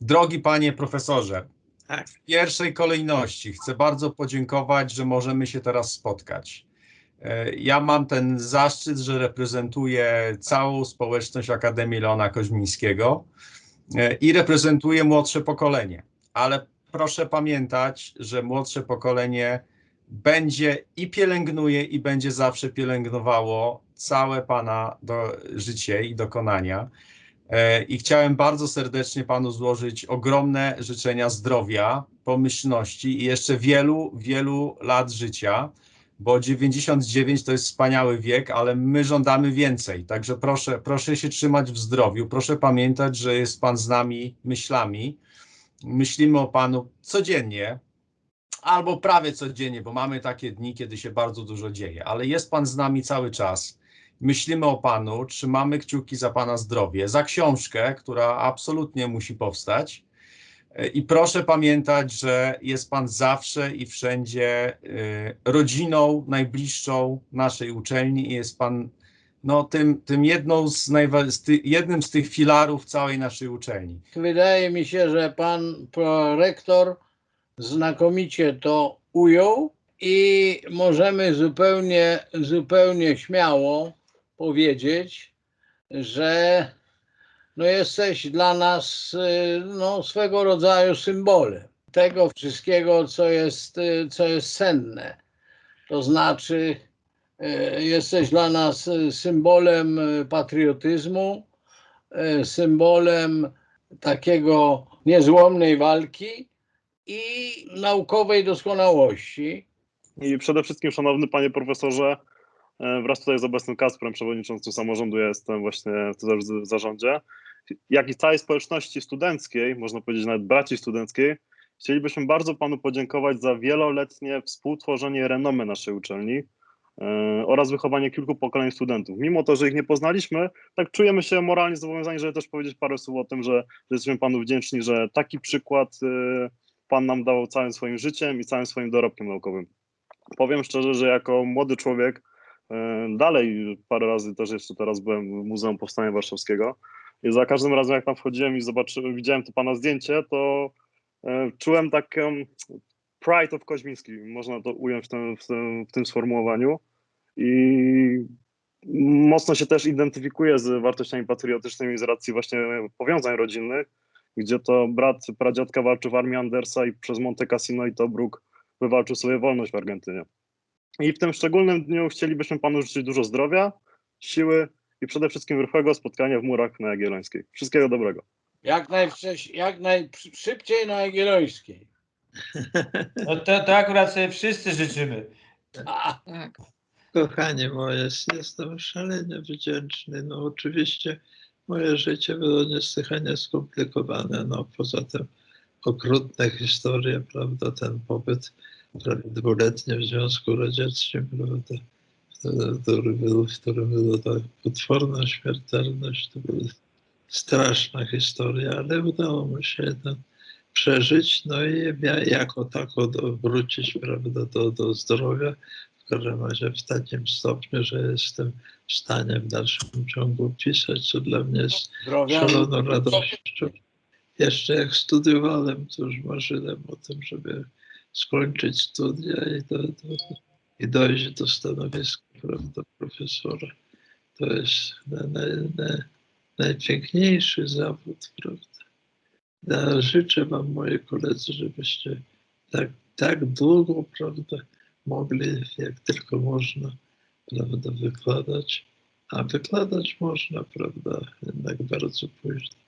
Drogi panie profesorze, Tak. w pierwszej kolejności chcę bardzo podziękować, że możemy się teraz spotkać. E, Ja mam ten zaszczyt, że reprezentuję całą społeczność Akademii Leona Koźmińskiego e, i reprezentuję młodsze pokolenie. Ale proszę pamiętać, że młodsze pokolenie będzie i pielęgnuje, i będzie zawsze pielęgnowało całe Pana do, życie i dokonania. E, I chciałem bardzo serdecznie Panu złożyć ogromne życzenia zdrowia, pomyślności i jeszcze wielu, wielu lat życia, bo 99 to jest wspaniały wiek, ale my żądamy więcej. Także proszę, proszę się trzymać w zdrowiu. Proszę pamiętać, że jest Pan z nami myślami. Myślimy o Panu codziennie, albo prawie codziennie, bo mamy takie dni, kiedy się bardzo dużo dzieje, ale jest Pan z nami cały czas. Myślimy o Panu, trzymamy kciuki za Pana zdrowie, za książkę, która absolutnie musi powstać. I proszę pamiętać, że jest Pan zawsze i wszędzie y, rodziną najbliższą naszej uczelni i jest Pan no, tym, tym jedną z najwa- z ty, jednym z tych filarów całej naszej uczelni. Wydaje mi się, że pan prorektor znakomicie to ujął i możemy zupełnie, zupełnie śmiało powiedzieć, że no jesteś dla nas y, no, swego rodzaju symbolem tego wszystkiego, co jest, y, co jest cenne. To znaczy, y, jesteś dla nas symbolem patriotyzmu, symbolem takiego niezłomnej walki i naukowej doskonałości. I przede wszystkim, szanowny panie profesorze, wraz tutaj z obecnym Kasprem, przewodniczącym samorządu, ja jestem właśnie w zarz- zarządzie, jak i całej społeczności studenckiej, można powiedzieć nawet braci studenckiej, chcielibyśmy bardzo panu podziękować za wieloletnie współtworzenie renomy naszej uczelni e, oraz wychowanie kilku pokoleń studentów. Mimo to, że ich nie poznaliśmy, tak czujemy się moralnie zobowiązani, żeby też powiedzieć parę słów o tym, że, że jesteśmy panu wdzięczni, że taki przykład e, pan nam dał całym swoim życiem i całym swoim dorobkiem naukowym powiem szczerze, że jako młody człowiek e, dalej parę razy też jeszcze teraz byłem w Muzeum Powstania Warszawskiego i za każdym razem jak tam wchodziłem i zobaczyłem, widziałem to pana zdjęcie, to e, czułem taką pride of Koźmiński, można to ująć w tym, w tym, w tym sformułowaniu i mocno się też identyfikuję z wartościami patriotycznymi z racji właśnie powiązań rodzinnych, gdzie to brat pradziadka walczył w armii Andersa i przez Monte Cassino i Tobruk wywalczył sobie wolność w Argentynie. I w tym szczególnym dniu chcielibyśmy panu życzyć dużo zdrowia, siły i przede wszystkim rychłego spotkania w murach na Jagiellońskiej. Wszystkiego dobrego. Jak najwcześniej, jak najszybciej na Jagiellońskiej. No to, to akurat sobie wszyscy życzymy. A, Tak. Kochanie moje, jestem szalenie wdzięczny. No oczywiście moje życie było niesłychanie skomplikowane. No poza tym okrutne historie, prawda, ten pobyt prawie dwuletni w Związku Radzieckim, prawda, który był, w którym była ta potworna śmiertelność, to były straszne historie, ale udało mi się jednak przeżyć, no i jako tako wrócić, prawda, do, do zdrowia, w każdym razie w takim stopniu, że jestem w stanie w dalszym ciągu pisać, co dla mnie jest zdrowia. szaloną radością. Jeszcze jak studiowałem, to już marzyłem o tym, żeby skończyć studia i, do, do, i dojść do stanowiska prawda, profesora. To jest na, na, na, najpiękniejszy zawód, prawda. Ja życzę Wam, moi koledzy, żebyście tak, tak długo, prawda, mogli, jak tylko można, prawda, wykładać. A wykładać można, prawda, jednak bardzo późno.